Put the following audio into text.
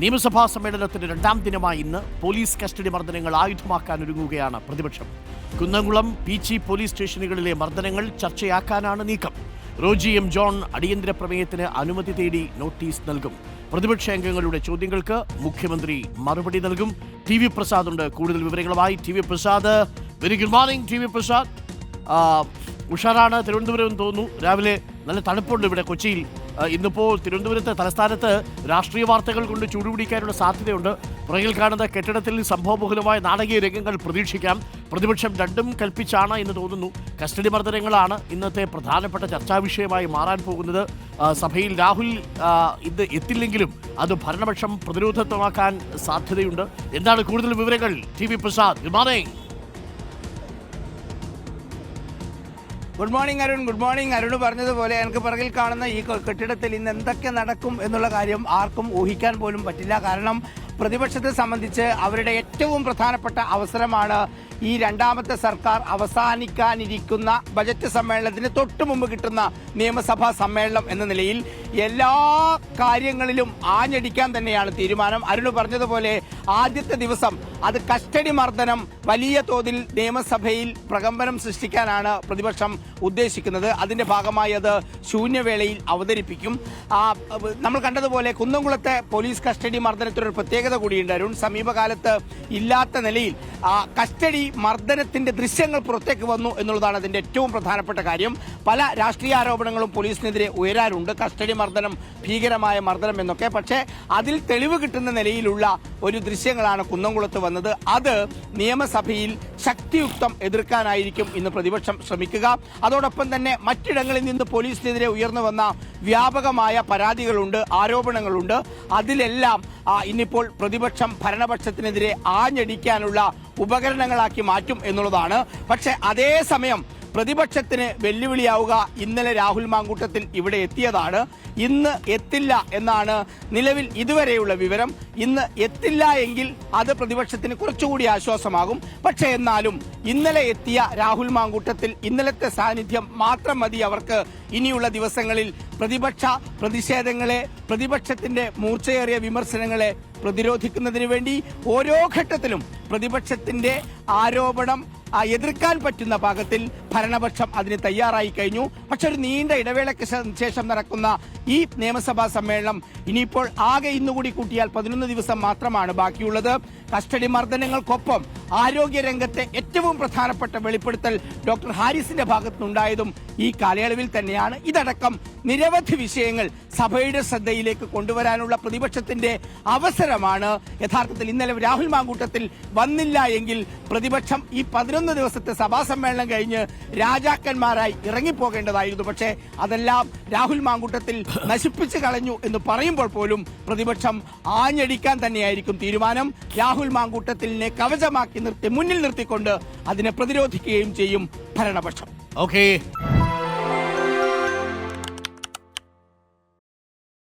നിയമസഭാ സമ്മേളനത്തിന്റെ രണ്ടാം ദിനമായി ഇന്ന് പോലീസ് കസ്റ്റഡി മർദ്ദനങ്ങൾ ആയുധമാക്കാൻ ഒരുങ്ങുകയാണ് പ്രതിപക്ഷം. കുന്നംകുളം പീച്ചി പോലീസ് സ്റ്റേഷനുകളിലെ മർദ്ദനങ്ങൾ ചർച്ചയാക്കാനാണ് നീക്കം. റോജി എം ജോൺ അടിയന്തര പ്രമേയത്തിന് അനുമതി തേടി നോട്ടീസ് നൽകും. പ്രതിപക്ഷ അംഗങ്ങളുടെ ചോദ്യങ്ങൾക്ക് മുഖ്യമന്ത്രി മറുപടി നൽകും. ടി വി പ്രസാദ് ഉണ്ട് കൂടുതൽ വിവരങ്ങളുമായി T V Prasad. Very good morning T V Prasad. ഉഷാറാണ്. തിരുവനന്തപുരം തോന്നുന്നു. രാവിലെ നല്ല തണുപ്പുണ്ട് ഇവിടെ കൊച്ചിയിൽ. ഇന്നിപ്പോൾ തിരുവനന്തപുരത്ത് തലസ്ഥാനത്ത് രാഷ്ട്രീയ വാർത്തകൾ കൊണ്ട് ചൂടുപിടിക്കാനുള്ള സാധ്യതയുണ്ട്. പുറകിൽ കാണുന്ന കെട്ടിടത്തിൽ സംഭവബഹുലമായ നാടകീയ രംഗങ്ങൾ പ്രതീക്ഷിക്കാം. പ്രതിപക്ഷം രണ്ടും കൽപ്പിച്ചാണ് എന്ന് തോന്നുന്നു. കസ്റ്റഡി മർദ്ദനങ്ങളാണ് ഇന്നത്തെ പ്രധാനപ്പെട്ട ചർച്ചാ വിഷയമായി മാറാൻ പോകുന്നത്. സഭയിൽ രാഹുൽ ഇത് എത്തില്ലെങ്കിലും അത് ഭരണപക്ഷം പ്രതിരോധത്വമാക്കാൻ സാധ്യതയുണ്ട്. എന്താണ് കൂടുതൽ വിവരങ്ങൾ? T V Prasad good good morning Arun good morning Arun പറഞ്ഞതുപോലെ എനിക്ക് പിറകിൽ കാണുന്ന ഈ കെട്ടിടത്തിൽ ഇന്ന് എന്തൊക്കെ നടക്കും എന്നുള്ള കാര്യം ആർക്കും ഊഹിക്കാൻ പോലും പറ്റില്ല. കാരണം പ്രതിപക്ഷത്തെ സംബന്ധിച്ച് അവരുടെ ഏറ്റവും പ്രധാനപ്പെട്ട അവസരമാണ് ഈ രണ്ടാമത്തെ സർക്കാർ അവസാനിക്കാനിരിക്കുന്ന ബജറ്റ് സമ്മേളനത്തിന് തൊട്ടു മുമ്പ് കിട്ടുന്ന നിയമസഭാ സമ്മേളനം എന്ന നിലയിൽ എല്ലാ കാര്യങ്ങളിലും ആഞ്ഞടിക്കാൻ തന്നെയാണ് തീരുമാനം. അരുണ് പറഞ്ഞതുപോലെ ആദ്യത്തെ ദിവസം അത് കസ്റ്റഡി മർദ്ദനം വലിയ തോതിൽ നിയമസഭയിൽ പ്രകമ്പനം സൃഷ്ടിക്കാനാണ് പ്രതിപക്ഷം ഉദ്ദേശിക്കുന്നത്. അതിന്റെ ഭാഗമായി അത് ശൂന്യവേളയിൽ അവതരിപ്പിക്കും. നമ്മൾ കണ്ടതുപോലെ കുന്നംകുളത്തെ പോലീസ് കസ്റ്റഡി മർദ്ദനത്തിനൊരു പ്രത്യേകത കൂടിയുണ്ട്. അരുൺ സമീപകാലത്ത് ഇല്ലാത്ത നിലയിൽ കസ്റ്റഡി മർദ്ദനത്തിന്റെ ദൃശ്യങ്ങൾ പുറത്തേക്ക് വന്നു എന്നുള്ളതാണ് അതിന്റെ ഏറ്റവും പ്രധാനപ്പെട്ട കാര്യം. പല രാഷ്ട്രീയ ആരോപണങ്ങളും പോലീസിനെതിരെ ഉയരാറുണ്ട്. കസ്റ്റഡി മർദ്ദനം ഭീകരമായ മർദ്ദനം എന്നൊക്കെ. പക്ഷേ അതിൽ തെളിവ് കിട്ടുന്ന നിലയിലുള്ള ഒരു ദൃശ്യങ്ങളാണ് കുന്നംകുളത്ത് വന്നത്. അത് നിയമസഭയിൽ ശക്തിയുക്തം എതിർക്കാനായിരിക്കും ഇന്ന് പ്രതിപക്ഷം ശ്രമിക്കുക. അതോടൊപ്പം തന്നെ മറ്റിടങ്ങളിൽ നിന്ന് പോലീസിനെതിരെ ഉയർന്നു വന്ന വ്യാപകമായ പരാതികളുണ്ട് ആരോപണങ്ങളുണ്ട്. അതിലെല്ലാം ഇന്നിപ്പോൾ പ്രതിപക്ഷം ഭരണപക്ഷത്തിനെതിരെ ആഞ്ഞടിക്കാനുള്ള ഉപകരണങ്ങളാക്കി മാറ്റും എന്നുള്ളതാണ്. പക്ഷേ അതേസമയം പ്രതിപക്ഷത്തിന് വെല്ലുവിളിയാവുക ഇന്നലെ രാഹുൽ മാങ്കൂട്ടത്തിൽ ഇവിടെ എത്തിയതാണ്. ഇന്ന് എത്തില്ല എന്നാണ് നിലവിൽ ഇതുവരെയുള്ള വിവരം. ഇന്ന് എത്തില്ല എങ്കിൽ അത് പ്രതിപക്ഷത്തിന് കുറച്ചുകൂടി ആശ്വാസമാകും. പക്ഷേ എന്നാലും ഇന്നലെ എത്തിയ രാഹുൽ മാങ്കൂട്ടത്തിൽ ഇന്നലത്തെ സാന്നിധ്യം മാത്രം മതി അവർക്ക്. ഇനിയുള്ള ദിവസങ്ങളിൽ പ്രതിപക്ഷ പ്രതിഷേധങ്ങളെ പ്രതിപക്ഷത്തിന്റെ മൂർച്ചയേറിയ വിമർശനങ്ങളെ പ്രതിരോധിക്കുന്നതിന് വേണ്ടി ഓരോ ഘട്ടത്തിലും പ്രതിപക്ഷത്തിന്റെ ആരോപണം ആ, എതിർക്കാൻ പറ്റുന്ന ഭാഗത്തിൽ ഭരണപക്ഷം അതിന് തയ്യാറായി കഴിഞ്ഞു. പക്ഷെ ഒരു നീണ്ട ഇടവേളയ്ക്ക് ശേഷം നടക്കുന്ന ഈ നിയമസഭാ സമ്മേളനം ഇനിയിപ്പോൾ ആകെ ഇന്നുകൂടി കൂട്ടിയാൽ പതിനൊന്ന് ദിവസം മാത്രമാണ് ബാക്കിയുള്ളത്. കസ്റ്റഡി മർദ്ദനങ്ങൾക്കൊപ്പം ആരോഗ്യ രംഗത്തെ ഏറ്റവും പ്രധാനപ്പെട്ട വെളിപ്പെടുത്തൽ ഡോക്ടർ ഹാരിസിന്റെ ഭാഗത്തുനിന്നുണ്ടായതും ഈ കാലയളവിൽ തന്നെയാണ്. ഇതടക്കം നിരവധി വിഷയങ്ങൾ സഭയുടെ ശ്രദ്ധയിലേക്ക് കൊണ്ടുവരാനുള്ള പ്രതിപക്ഷത്തിന്റെ അവസരമാണ്. യഥാർത്ഥത്തിൽ ഇന്നലെ രാഹുൽ മാങ്കൂട്ടത്തിൽ വന്നില്ല എങ്കിൽ പ്രതിപക്ഷം ഈ പതിനൊന്ന് ദിവസത്തെ സഭാ സമ്മേളനം കഴിഞ്ഞ് രാജാക്കന്മാരായി ഇറങ്ങിപ്പോകേണ്ടതായിരുന്നു. പക്ഷേ അതെല്ലാം രാഹുൽ മാങ്കൂട്ടത്തിൽ നശിപ്പിച്ചു കളഞ്ഞു എന്ന് പറയുമ്പോൾ പോലും പ്രതിപക്ഷം ആഞ്ഞടിക്കാൻ തന്നെയായിരിക്കും തീരുമാനം. രാഹുൽ മാങ്കൂട്ടത്തിലിനെ കവചമാക്കി നിർത്തി മുന്നിൽ നിർത്തിക്കൊണ്ട് അതിനെ പ്രതിരോധിക്കുകയും ചെയ്യും ഭരണപക്ഷം. ഓക്കെ